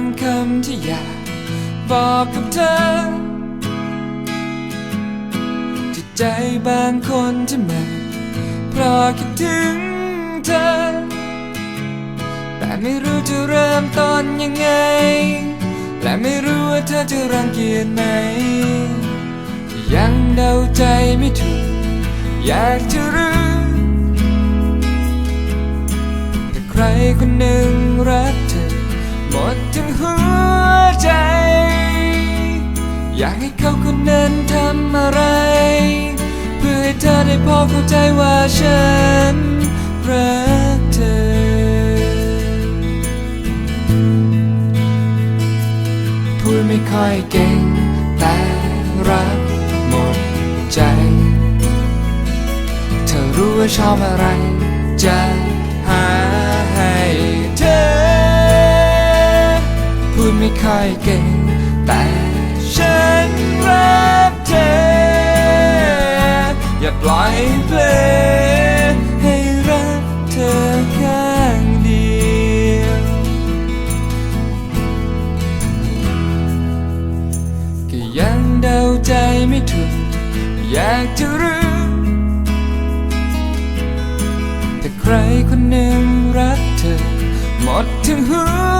างคำที่อยากบอกกับเธอที่ใจบางคนที่มันเพราะคิดถึงเธอ แต่ไม่รู้จะเริ่มต้นยังไง และไม่รู้ว่าเธอจะรังเกียจไหม ยังเดาใจไม่ถูก อยากจะรู้แต่ใครคนหนึ่งรักเธอ ดทั้งหัวใจ อยากให้เขาคนนั้นทำอะไร เพื่อให้เธอได้พอเข้าใจว่าฉันรักเธอ พูดไม่ค่อยเก่งแต่รักหมดใจ เธอรู้ว่าชอบอะไรจะ ค่อยเก่ง แต่ฉันรักเธอ อย่าปล่อยเพลงให้รักเธอข้างเดียวก็ยังเดาใจไม่ถูก อยากจะรู้แต่ใครคนหนึ่งรักเธอ หมดทั้งหัว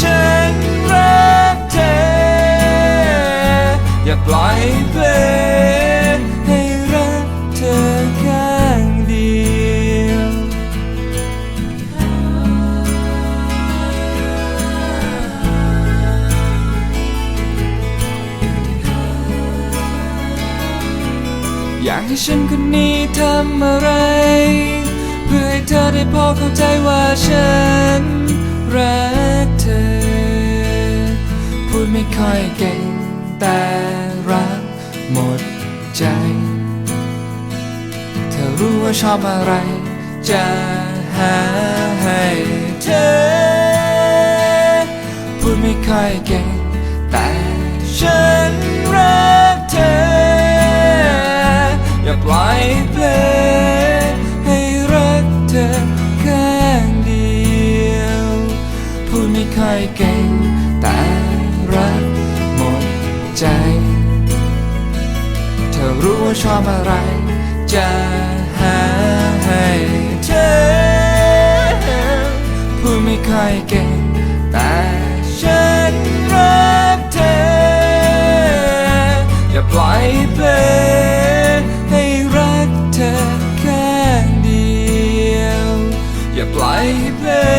ฉันรักเธอ อย่าปล่อยเพลงให้รักเธอข้างเดียว อยากให้ฉันคนนี้ทำอะไร ให้เธอได้พอเข้าใจว่าฉันรักเธอ พูดไม่ค่อยเก่งแต่รักหมดใจ เธอรู้ว่าชอบอะไร จะหาให้เธอ พูดไม่ค่อยเก่งแต่ฉัน ชอบอะไร จะหาให้เธอพูดไม่ค่อยเก่ง แต่ฉันรักเธอ อย่าปล่อยเพลงให้รักเธอข้างเดียว อย่าปล่อยเพลง